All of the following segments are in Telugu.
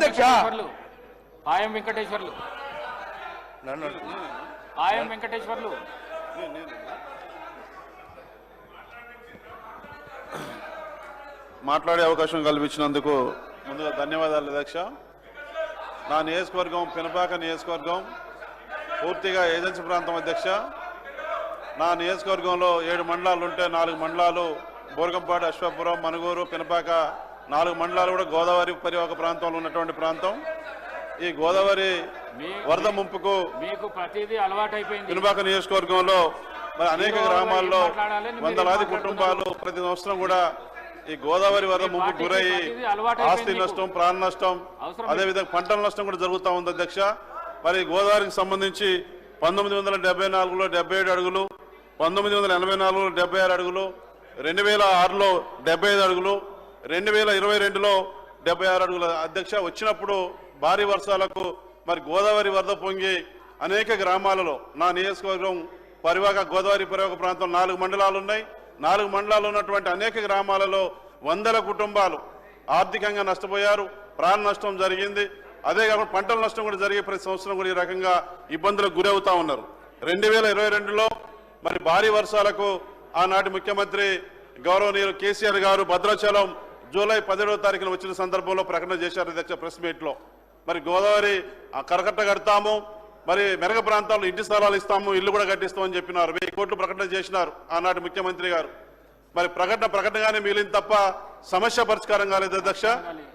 అధ్యక్ష. వెంకటేశ్వర్లు. పాయం వెంకటేశ్వర్లు. నన్ను పాయం వెంకటేశ్వర్లు. మాట్లాడే అవకాశం కల్పించినందుకు ముందుగా ధన్యవాదాలు అధ్యక్ష. నా నియోజకవర్గం పినపాక నియోజకవర్గం. పూర్తిగా ఏజెన్సీ ప్రాంతం అధ్యక్ష. నా నియోజకవర్గంలో ఏడు మండలాలు ఉంటే నాలుగు మండలాలు. బోరగంపాడు అశ్వాపురం మనుగూరు పినపాక నాలుగు మండలాలు కూడా గోదావరి పరివాహక ప్రాంతంలో ఉన్నటువంటి ప్రాంతం. ఈ గోదావరి వరద ముంపుకు మీకు ప్రతిదీ అలవాటైపోయింది. పినపాక నియోజకవర్గంలో మరి అనేక గ్రామాల్లో వందలాది కుటుంబాలు ప్రతి సంవత్సరం కూడా ఈ గోదావరి వరద ముంపు గురయ్యి ఆస్తి. నష్టం ప్రాణ నష్టం అదేవిధంగా పంటల నష్టం కూడా జరుగుతూ ఉంది అధ్యక్ష. మరి గోదావరికి సంబంధించి పంతొమ్మిది వందల డెబ్బై నాలుగులో డెబ్బై ఏడు అడుగులు పంతొమ్మిది వందల ఎనభై నాలుగులో డెబ్బై ఆరు అడుగులు రెండు వేల ఆరులో డెబ్బై ఐదు అడుగులు రెండు వేల ఇరవై రెండులో డెబ్బై ఆరు అడుగుల అధ్యక్ష వచ్చినప్పుడు భారీ వర్షాలకు మరి గోదావరి వరద పొంగి అనేక గ్రామాలలో నా నియోజకవర్గం పరివాహక గోదావరి పరివాహక ప్రాంతం నాలుగు మండలాలు ఉన్నాయి. నాలుగు మండలాలు ఉన్నటువంటి అనేక గ్రామాలలో వందల కుటుంబాలు ఆర్థికంగా నష్టపోయారు. ప్రాణ నష్టం జరిగింది. అదే కాకుండా పంటల నష్టం కూడా జరిగే ప్రతి సంవత్సరం కూడా ఈ రకంగా ఇబ్బందులకు గురవుతా ఉన్నారు. రెండు వేల ఇరవై రెండులో మరి భారీ వర్షాలకు ఆనాటి ముఖ్యమంత్రి గౌరవనీయులు కేసీఆర్ గారు భద్రాచలం జూలై పదిహేడవ తారీఖున వచ్చిన సందర్భంలో ప్రకటన చేశారు అధ్యక్ష ప్రెస్ మీట్లో. మరి గోదావరి ఆ కరకట్ట కడతాము మరి మెరగ ప్రాంతాల్లో ఇంటి స్థలాలు ఇస్తాము ఇల్లు కూడా కట్టిస్తామని చెప్పినారు. వెయ్యి కోట్లు ప్రకటన చేసినారు ఆనాటి ముఖ్యమంత్రి గారు. మరి ప్రకటన ప్రకటనగానే మిగిలింది తప్ప సమస్య పరిష్కారం కాలేదు అధ్యక్ష.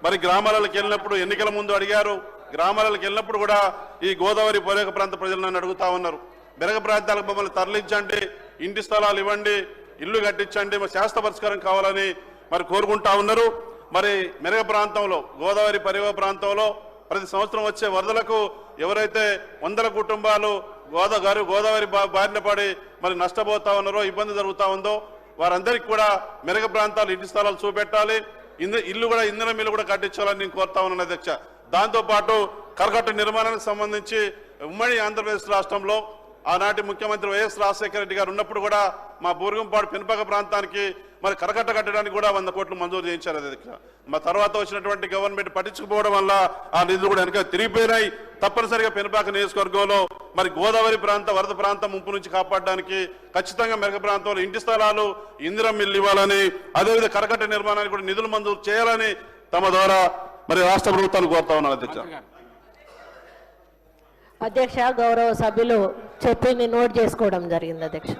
మరి గ్రామాలకు వెళ్ళినప్పుడు ఎన్నికల ముందు అడిగారు. గ్రామాలకు వెళ్ళినప్పుడు కూడా ఈ గోదావరి పొరేక ప్రాంత ప్రజలు నన్ను అడుగుతా ఉన్నారు. మెరగ ప్రాంతాలకు మమ్మల్ని తరలించండి ఇంటి స్థలాలు ఇవ్వండి ఇల్లు కట్టించండి మరి శాస్త్ర పరిష్కారం కావాలని మరి కోరుకుంటా ఉన్నారు. మరి మెరగ ప్రాంతంలో గోదావరి పరివ ప్రాంతంలో ప్రతి సంవత్సరం వచ్చే వరదలకు ఎవరైతే వందల కుటుంబాలు గోదావరి గోదావరి బా- బారిన పడి మరి నష్టపోతా ఉన్నారో ఇబ్బంది జరుగుతూ ఉందో వారందరికీ కూడా మెరగ ప్రాంతాలు ఇంటి స్థలాలు చూపెట్టాలి. ఇంద ఇల్లు కూడా ఇంధన మిల్లు కూడా కట్టించాలని నేను కోరుతా ఉన్నాను అధ్యక్ష. దాంతోపాటు కరకట్ట నిర్మాణానికి సంబంధించి ఉమ్మడి ఆంధ్రప్రదేశ్ రాష్ట్రంలో ఆనాటి ముఖ్యమంత్రి వైఎస్ రాజశేఖర రెడ్డి గారు ఉన్నప్పుడు కూడా మా బూరుగుంపాడు పెనుపక ప్రాంతానికి మరి కరకట్ట కట్టడానికి కూడా వంద కోట్లు మంజూరు చేయించారు అధ్యక్ష మా తర్వాత వచ్చినటువంటి గవర్నమెంట్ పట్టించుకోవడం వల్ల ఆ నిధులు కూడా వెనక తిరిగిపోయినాయి. తప్పనిసరిగా పెనుపాక నియోజకవర్గంలో మరి గోదావరి ప్రాంత వరద ప్రాంతం ముంపు నుంచి కాపాడడానికి ఖచ్చితంగా మెరగ ప్రాంతంలో ఇంటి స్థలాలు ఇందిరం మిల్లు ఇవ్వాలని అదేవిధంగా కరకట్ట నిర్మాణానికి కూడా నిధులు మంజూరు చేయాలని తమ ద్వారా మరి రాష్ట్ర ప్రభుత్వాన్ని కోరుతా ఉన్నాను అధ్యక్ష అధ్యక్ష గౌరవ సభ్యులు చెప్పింది నోట్ చేసుకోవడం జరిగింది అధ్యక్ష.